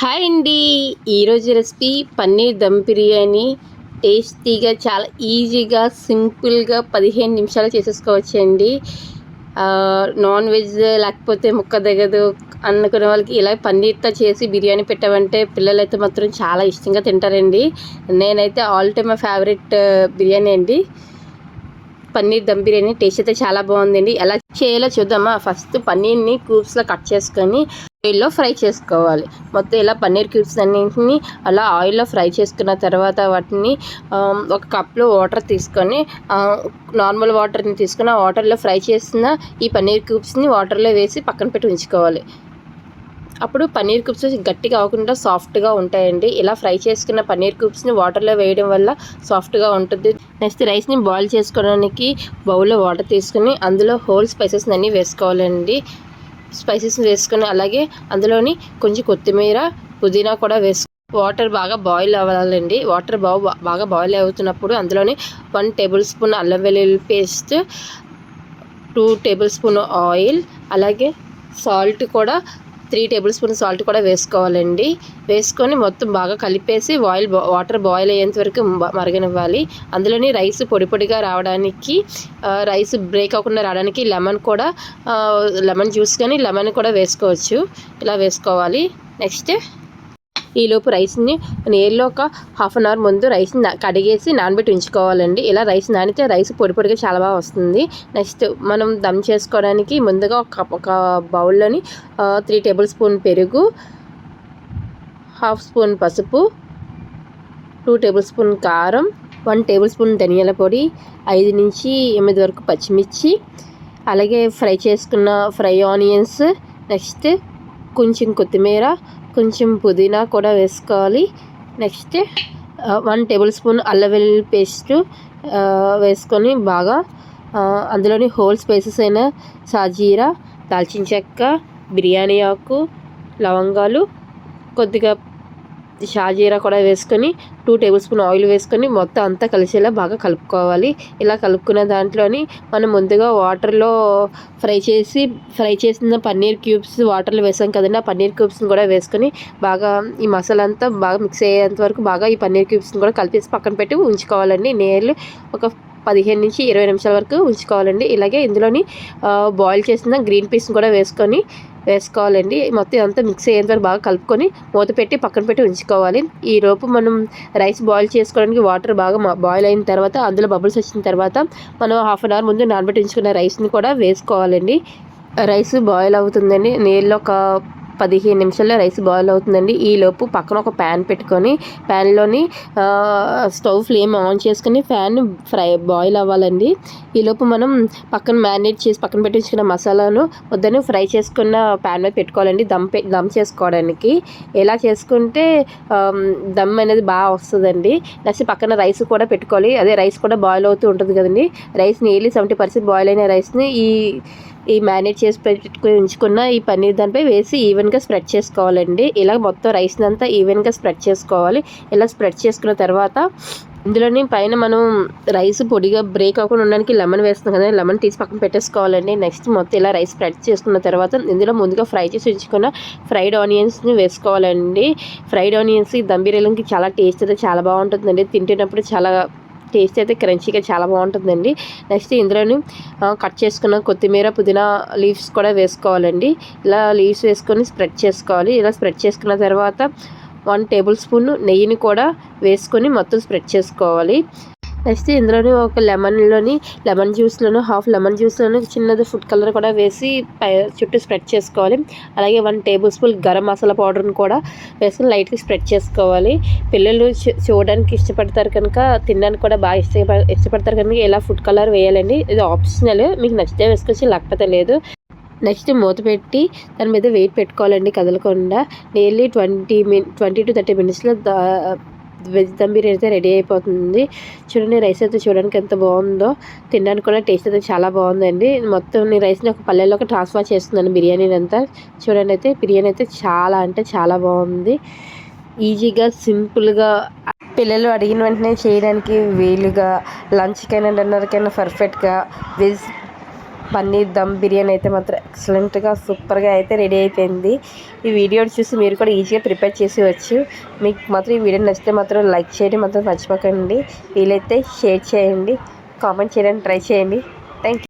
Hi అండి. ఈరోజు recipe paneer dum biryani. టేస్టీగా చాలా ఈజీగా సింపుల్గా పదిహేను నిమిషాలు చేసేసుకోవచ్చండి. నాన్ వెజ్ లేకపోతే ముక్క దిగదు అనుకునే వాళ్ళకి ఇలా పన్నీర్తో చేసి బిర్యానీ పెట్టామంటే పిల్లలైతే మాత్రం చాలా ఇష్టంగా తింటారండి. నేనైతే ఆల్ టైమ్ ఫేవరెట్ బిర్యానీ అండి. పన్నీర్ దమ్ బిర్యానీ టేస్ట్ అయితే చాలా బాగుందండి. ఎలా చేయాలో చూద్దామా? ఫస్ట్ పన్నీర్ని క్యూబ్స్లో కట్ చేసుకొని ఆయిల్లో ఫ్రై చేసుకోవాలి. మొత్తం ఇలా పన్నీర్ క్యూబ్స్ అన్నింటిని అలా ఆయిల్లో ఫ్రై చేసుకున్న తర్వాత వాటిని ఒక కప్లో వాటర్ తీసుకొని నార్మల్ వాటర్ని తీసుకొని ఆ వాటర్లో ఫ్రై చేసిన ఈ పన్నీర్ క్యూబ్స్ని వాటర్లో వేసి పక్కన పెట్టి ఉంచుకోవాలి. అప్పుడు పన్నీర్ క్యూబ్స్ గట్టిగా అవ్వకుండా సాఫ్ట్గా ఉంటాయండి. ఇలా ఫ్రై చేసుకున్న పన్నీర్ క్యూబ్స్ని వాటర్లో వేయడం వల్ల సాఫ్ట్గా ఉంటుంది. నెక్స్ట్ రైస్ని బాయిల్ చేసుకోవడానికి బౌల్లో వాటర్ తీసుకుని అందులో హోల్ స్పైసెస్ అన్నీ వేసుకోవాలండి. స్పైసెస్ వేసుకుని అలాగే అందులోని కొంచెం కొత్తిమీర పుదీనా కూడా వేసు వాటర్ బాగా బాయిల్ అవ్వాలండి. వాటర్ బాగా బాగా బాయిల్ అవుతున్నప్పుడు అందులోని వన్ టేబుల్ స్పూన్ అల్లం వెల్లుల్లి paste two tablespoon oil అలాగే సాల్ట్ కూడా త్రీ టేబుల్ స్పూన్ సాల్ట్ కూడా వేసుకోవాలండి. వేసుకొని మొత్తం బాగా కలిపేసి ఆయిల్ వాటర్ బాయిల్ అయ్యేంత వరకు మరగనివ్వాలి. అందులోని రైస్ పొడి పొడిగా రావడానికి రైస్ బ్రేక్ అవ్వకుండా రావడానికి లెమన్ కూడా లెమన్ జ్యూస్ కానీ లెమన్ కూడా వేసుకోవచ్చు. ఇలా వేసుకోవాలి. నెక్స్ట్ ఈలోపు రైస్ని నేర్లో ఒక హాఫ్ అన్ అవర్ ముందు రైస్ని కడిగేసి నానబెట్టి ఉంచుకోవాలండి ఇలా రైస్ నానితే రైస్ పొడి పొడిగా చాలా బాగా వస్తుంది. నెక్స్ట్ మనం దమ్ చేసుకోవడానికి ముందుగా ఒక ఒక బౌల్లోని త్రీ టేబుల్ స్పూన్ పెరుగు హాఫ్ స్పూన్ పసుపు టూ టేబుల్ స్పూన్ కారం వన్ టేబుల్ స్పూన్ ధనియాల పొడి ఐదు నుంచి ఎనిమిది వరకు పచ్చిమిర్చి అలాగే ఫ్రై చేసుకున్న ఫ్రై ఆనియన్స్ నెక్స్ట్ కొంచెం కొత్తిమీర కొంచెం పుదీనా కూడా వేసుకోవాలి. నెక్స్ట్ వన్ టేబుల్ స్పూన్ అల్లం వెల్లుల్లి పేస్ట్ వేసుకొని బాగా అందులోని హోల్ స్పైసెస్ అయిన సాజీరా దాల్చిన చెక్క బిర్యానీ ఆకు లవంగాలు కొద్దిగా షాజీరా కూడా వేసుకొని టూ టేబుల్ స్పూన్ ఆయిల్ వేసుకొని మొత్తం అంతా కలిసేలా బాగా కలుపుకోవాలి. ఇలా కలుపుకున్న దాంట్లోని మనం ముందుగా వాటర్లో ఫ్రై చేసి ఫ్రై చేసిన పన్నీర్ క్యూబ్స్ వాటర్లో వేసాం కదండి ఆ పన్నీర్ క్యూబ్స్ని కూడా వేసుకొని బాగా ఈ మసాలా అంతా బాగా మిక్స్ అయ్యేంత వరకు బాగా ఈ పన్నీర్ క్యూబ్స్ని కూడా కలిపేసి పక్కన పెట్టి ఉంచుకోవాలండి. నీళ్ళు ఒక పదిహేను నుంచి ఇరవై నిమిషాల వరకు ఉంచుకోవాలండి. ఇలాగే ఇందులోని బాయిల్ చేసిన గ్రీన్ పీస్ని కూడా వేసుకొని వేసుకోవాలండి. మొత్తం అంతా మిక్స్ అయ్యేంత వరకు బాగా కలుపుకొని మూత పెట్టి పక్కన పెట్టి ఉంచుకోవాలి. ఈ లోపు మనం రైస్ బాయిల్ చేసుకోవడానికి వాటర్ బాగా బాయిల్ అయిన తర్వాత అందులో బబుల్స్ వచ్చిన తర్వాత మనం హాఫ్ అన్ అవర్ ముందు నానబెట్టి ఉంచుకున్న రైస్ని కూడా వేసుకోవాలండి. రైస్ బాయిల్ అవుతుందండి. నీళ్ళు ఒక పదిహేను నిమిషాల్లో రైస్ బాయిల్ అవుతుందండి. ఈ లోపు పక్కన ఒక ప్యాన్ పెట్టుకొని ప్యాన్లోని స్టవ్ ఫ్లేమ్ ఆన్ చేసుకుని ఫ్యాన్ ఫ్రై బాయిల్ అవ్వాలండి. ఈ లోపు మనం పక్కన మ్యారినేట్ చేసి పక్కన పెట్టించుకున్న మసాలాను వద్దని ఫ్రై చేసుకున్న ప్యాన్ మీద పెట్టుకోవాలండి. దమ్ పె దమ్ చేసుకోవడానికి. ఎలా చేసుకుంటే దమ్ అనేది బాగా వస్తుందండి. నెక్స్ట్ పక్కన రైస్ కూడా పెట్టుకోవాలి. అదే రైస్ కూడా బాయిల్ అవుతూ ఉంటుంది కదండి. Rice nearly seventy percent boil అయిన రైస్ని ఈ ఈ మ్యారినేట్ చేసి పెట్టుకుని ఉంచుకున్న ఈ పన్నీర్ దానిపై వేసి ఈవెన్గా స్ప్రెడ్ చేసుకోవాలండి. ఇలా మొత్తం రైస్ని అంతా ఈవెన్గా స్ప్రెడ్ చేసుకోవాలి. ఇలా స్ప్రెడ్ చేసుకున్న తర్వాత ఇందులోని పైన మనం రైస్ పొడిగా బ్రేక్ అవ్వకుండా ఉండడానికి లెమన్ వేస్తున్నాం కదా లెమన్ తీసి పక్కన పెట్టేసుకోవాలండి. నెక్స్ట్ మొత్తం ఇలా రైస్ స్ప్రెడ్ చేసుకున్న తర్వాత ఇందులో ముందుగా ఫ్రై చేసి ఉంచుకున్న ఫ్రైడ్ ఆనియన్స్ని వేసుకోవాలండి. ఫ్రైడ్ ఆనియన్స్ ఈ దమ్ బిర్యానీకి చాలా టేస్ట్ అయితే చాలా బాగుంటుందండి. తింటున్నప్పుడు చాలా టేస్ట్ అయితే క్రంచీగా చాలా బాగుంటుందండి. నెక్స్ట్ ఇందులోని కట్ చేసుకున్న కొత్తిమీర పుదీనా లీవ్స్ కూడా వేసుకోవాలండి. ఇలా లీవ్స్ వేసుకొని స్ప్రెడ్ చేసుకోవాలి. ఇలా స్ప్రెడ్ చేసుకున్న తర్వాత వన్ టేబుల్ స్పూన్ నెయ్యిని కూడా వేసుకొని మొత్తం స్ప్రెడ్ చేసుకోవాలి. నెక్స్ట్ ఇందులోని ఒక లెమన్లోని లెమన్ జ్యూస్లోను హాఫ్ లెమన్ జ్యూస్లోను చిన్నది ఫుడ్ కలర్ కూడా వేసి పై చుట్టూ స్ప్రెడ్ చేసుకోవాలి. అలాగే one tablespoon garam masala పౌడర్ని కూడా వేసుకుని లైట్గా స్ప్రెడ్ చేసుకోవాలి. పిల్లలు చూడడానికి ఇష్టపడతారు కనుక తినడానికి కూడా బాగా ఇష్ట ఇష్టపడతారు కనుక ఇలా ఫుడ్ కలర్ వేయాలండి. ఇది ఆప్షనల్ మీకు నచ్చితే వేసుకోవచ్చు లేకపోతే లేదు. నెక్స్ట్ మూత పెట్టి దాని మీద వెయిట్ పెట్టుకోవాలండి కదలకుండా. Nearly twenty min twenty to thirty మినిట్స్లో వెజ్ దమ్ బిర్యానీ అయితే రెడీ అయిపోతుంది. చూడండి రైస్ అయితే చూడడానికి ఎంత బాగుందో. తినడానికి కూడా టేస్ట్ అయితే చాలా బాగుందండి. మొత్తం నేను రైస్ని ఒక పల్లెల్లోకి ట్రాన్స్ఫర్ చేస్తున్నాను బిర్యానీని అంతా. చూడండి అయితే బిర్యానీ అయితే చాలా అంటే చాలా బాగుంది. ఈజీగా సింపుల్గా పిల్లలు అడిగిన వెంటనే చేయడానికి వీలుగా లంచ్కైనా డిన్నర్కైనా పర్ఫెక్ట్గా వెజ్ పన్నీర్ దమ్ బిర్యానీ అయితే మాత్రం ఎక్సలెంట్గా సూపర్గా అయితే రెడీ అయిపోయింది. ఈ వీడియో చూసి మీరు కూడా ఈజీగా ప్రిపేర్ చేసేవచ్చు మీకు మాత్రం ఈ వీడియో నచ్చితే మాత్రం లైక్ చేయడం మాత్రం మర్చిపోకండి. వీలైతే షేర్ చేయండి కామెంట్ చేయడానికి ట్రై చేయండి. థ్యాంక్